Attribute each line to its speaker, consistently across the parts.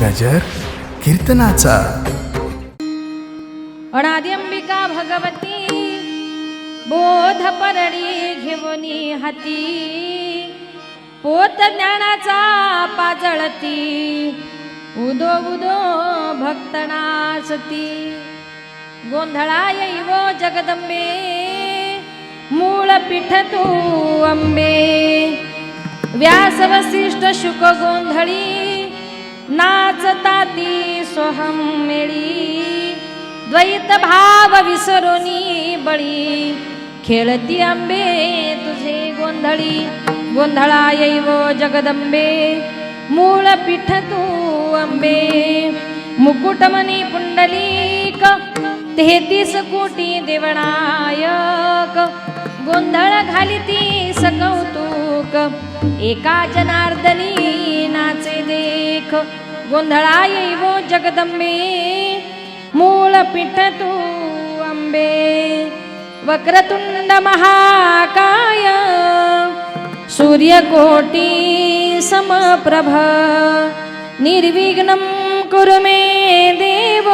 Speaker 1: गजर कीर्तनाचा.
Speaker 2: अनादिंबिका भगवती बोध परडी घेऊनी हाती. पोत ज्ञानाचा पाजळती उदो उदो भक्तनासती. गोंधळा येईव जगदंबे मूळ पीठ तू अंबे. व्यास वसिष्ठ शुक गोंधळी नाचता ती सोहम मेळी द्वैत भाव विसरोनी बळी. खेळती आंबे तुझे गोंधळी गोंधळा येव जगदंबे. मूळ पीठ तू अंबे मुकुटमणी पुंडलीक तेहतीस कोटी देवनायक. गोंधळ घालिती सकौतुक एका जनार्दनी नाचे देख गोंधळा येवो जगदंबे. मूळ पीठ तू अंबे वक्रतुंड महाकाय. सूर्यकोटी समप्रभ निर्विघ्नं कुरु मे देव.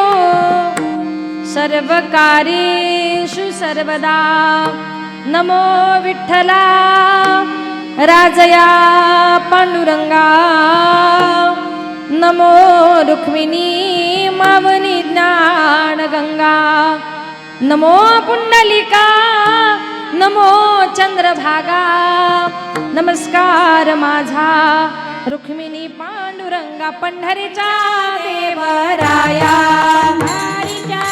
Speaker 2: सर्वकारेषु सर्वदा नमो विठ्ठला. राजया पांडुरंगा नमो रुक्मिणी मावनी ज्ञान गंगा नमो पुंडलिका नमो चंद्रभागा नमस्कार माझा रुक्मिणी पांडुरंगा पंढरीच्या देवराया पंढरीच्या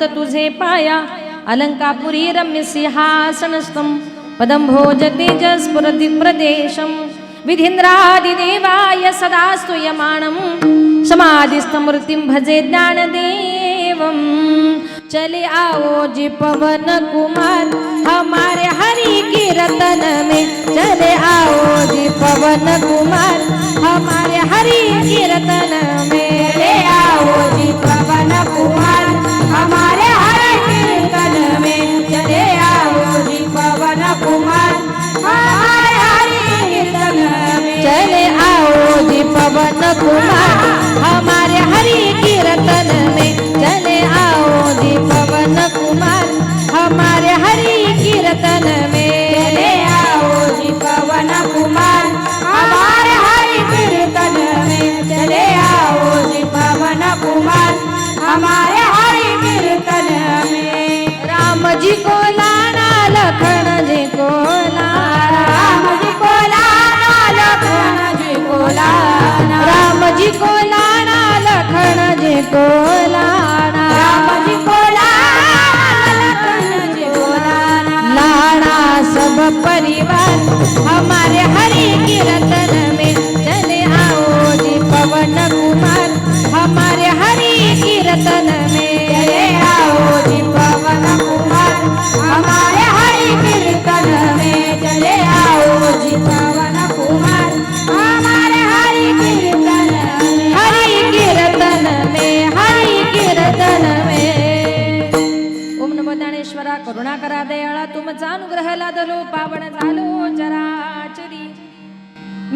Speaker 2: दंडवत तुझे पाया। अलंकापुरी रम्य सिंहासनस्थं। पदं भोज तेजस्फुरति प्रदेशं। विधीन्द्रादिदेवाय सदा स्तूयमाणं समाधिस्थमूर्तिं भजे ज्ञानदेवं। चले आओ जी पवन कुमार हमारे हरि कीर्तन में। चले लखन जी को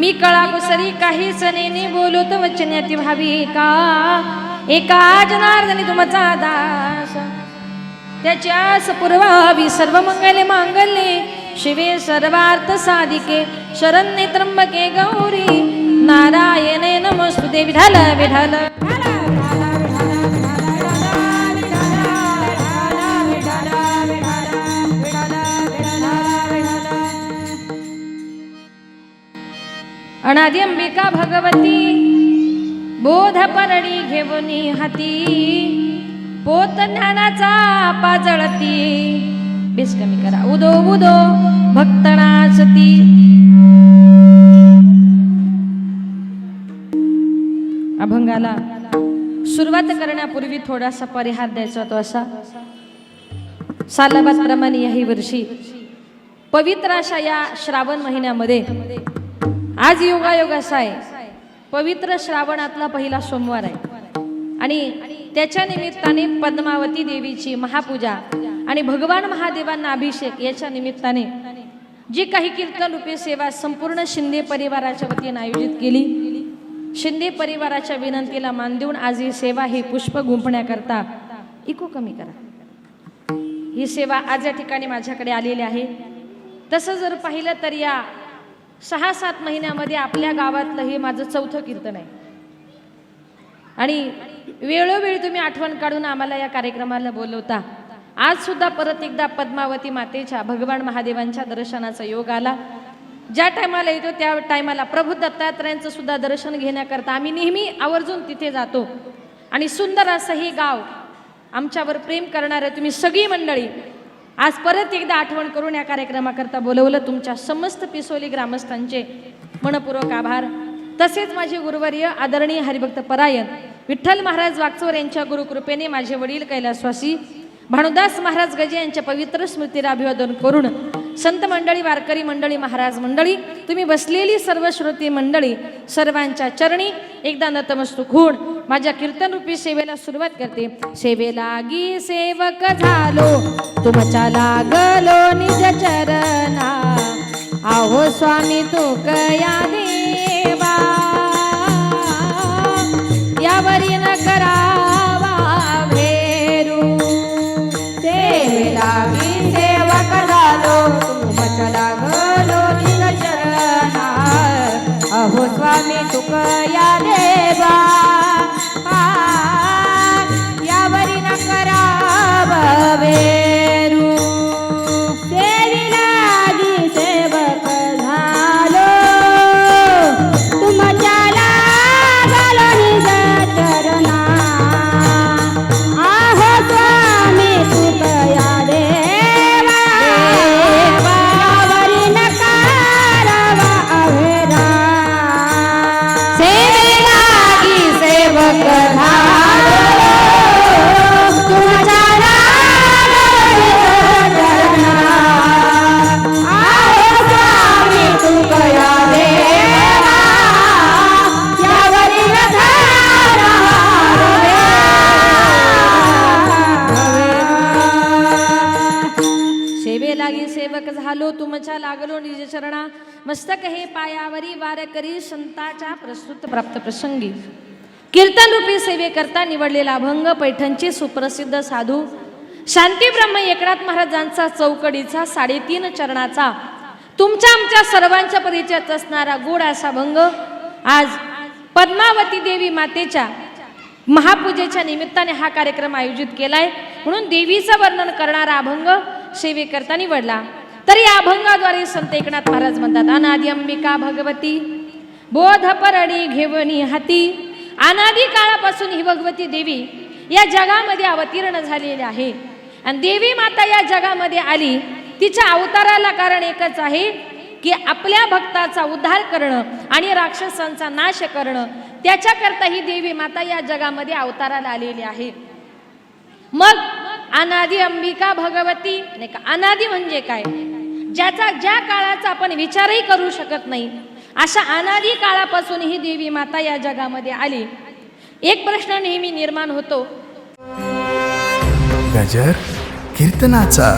Speaker 2: मी कळा कुसरी काही सनेने बोलत वचन्याती भावी का? एका जनार्दनी तुमचा दास. त्याची आस पुरवावी सर्व मंगले मांगल्ये. शिवे सर्वार्थ साधिके शरण्ये त्र्यंबके गौरी. नारायणे नमस्तुते विठाल विढाल. अनादि अंबिका भगवती बोध परडी घेऊनी हाती पोत ज्ञानाचा पाजळती. बेस कमी करा. उदो उदो भक्तणासती अभंगाला सुरुवात करण्यापूर्वी थोडासा परिहार द्यायचा तो असा. सालाबादप्रमाणे याही वर्षी पवित्र अशा या श्रावण महिन्यामध्ये आज योगायोग असा आहे पवित्र श्रावणातला पहिला सोमवार आहे. आणि त्याच्या निमित्ताने पद्मावती देवीची महापूजा आणि भगवान महादेवांना अभिषेक याच्या निमित्ताने जी काही कीर्तन रूपी सेवा संपूर्ण शिंदे परिवाराच्या वतीने आयोजित केली. शिंदे परिवाराच्या विनंतीला मान देऊन आज ही सेवा ही पुष्प गुंपण्याकरता इको कमी करा. ही सेवा आज या ठिकाणी माझ्याकडे आलेली आहे. तसं जर पाहिलं तर या सहा सात महिन्यामध्ये आपल्या गावातलं हे माझं चौथं कीर्तन आहे. आणि वेळोवेळी तुम्ही आठवण काढून आम्हाला या कार्यक्रमाला बोलवता. आज सुद्धा परत एकदा पद्मावती मातेच्या भगवान महादेवांच्या दर्शनाचा योग आला. ज्या टायमाला येतो त्या टायमाला प्रभू दत्तात्रयांचं सुद्धा दर्शन घेण्याकरता आम्ही नेहमी आवर्जून तिथे जातो. आणि सुंदर असं हे गाव आमच्यावर प्रेम करणारे तुम्ही सगळी मंडळी आज परत एकदा आठवण करून या कार्यक्रमाकरता बोलवलं. तुमच्या समस्त पिसोली ग्रामस्थांचे मनपूर्वक आभार. तसेच माझे गुरुवर्य आदरणीय हरिभक्त परायण विठ्ठल महाराज वागचोर यांच्या गुरुकृपेने माझे वडील कैलासवासी भानुदास महाराज गजे यांच्या पवित्र स्मृतीला अभिवादन करून संत मंडळी वारकरी मंडळी महाराज मंडळी तुम्ही बसलेली सर्व श्रोती मंडळी सर्वांच्या चरणी एकदा नतमस्तुक होऊन माझ्या कीर्तनरूपी सेवेला सुरुवात करते. सेवेलागी सेवक झालो तुमच्या लागलो निज चरणा. आहो स्वामी तो कया देवा. यावरी न करावा भेरू.
Speaker 3: सेवेला सेवक झालो तुमच्या लागलो निज चरणा. अहो स्वामी तुक या झालो
Speaker 2: लागलो निज चरणा. मस्तक हे पायावरी वारकरी संताच्या प्रस्तुत प्राप्त प्रसंगी. कीर्तन रूपी सेवेकरता निवडलेला अभंग पैठणचे सुप्रसिद्ध साधू. शांती ब्रह्म एकनाथ महाराजांचा चौकडीचा साडेतीन चरणाचा. तुमच्या आमच्या सर्वांच्या परिचयात असणारा गोड असा भंग आज पद्मावती देवी मातेच्या महापूजेच्या निमित्ताने हा कार्यक्रम आयोजित केलाय. म्हणून देवीचं वर्णन करणारा अभंग सेवेकरता निवडला. तर या अभंगाद्वारे संत एकनाथ महाराज म्हणतात अनादि अंबिका भगवती बोध परडी घेवणी हाती अनादी काळापासून ही भगवती देवी या जगामध्ये अवतीर्ण झालेली आहे. आणि देवी माता या जगामध्ये आली तिच्या अवताराला कारण एकच आहे की आपल्या भक्ताचा उद्धार करणं आणि राक्षसांचा नाश करणं त्याच्याकरता ही देवी माता या जगामध्ये अवताराला आलेली आहे. मग अनादी अंबिका भगवती नाही का? अनादी म्हणजे काय? ज्याचा ज्या काळाचा आपण विचारही करू शकत नाही अशा अनादी काळापासून ही देवी माता या जगामध्ये आली. एक प्रश्न नेहमी निर्माण होतो.
Speaker 1: गजर कीर्तनाचा.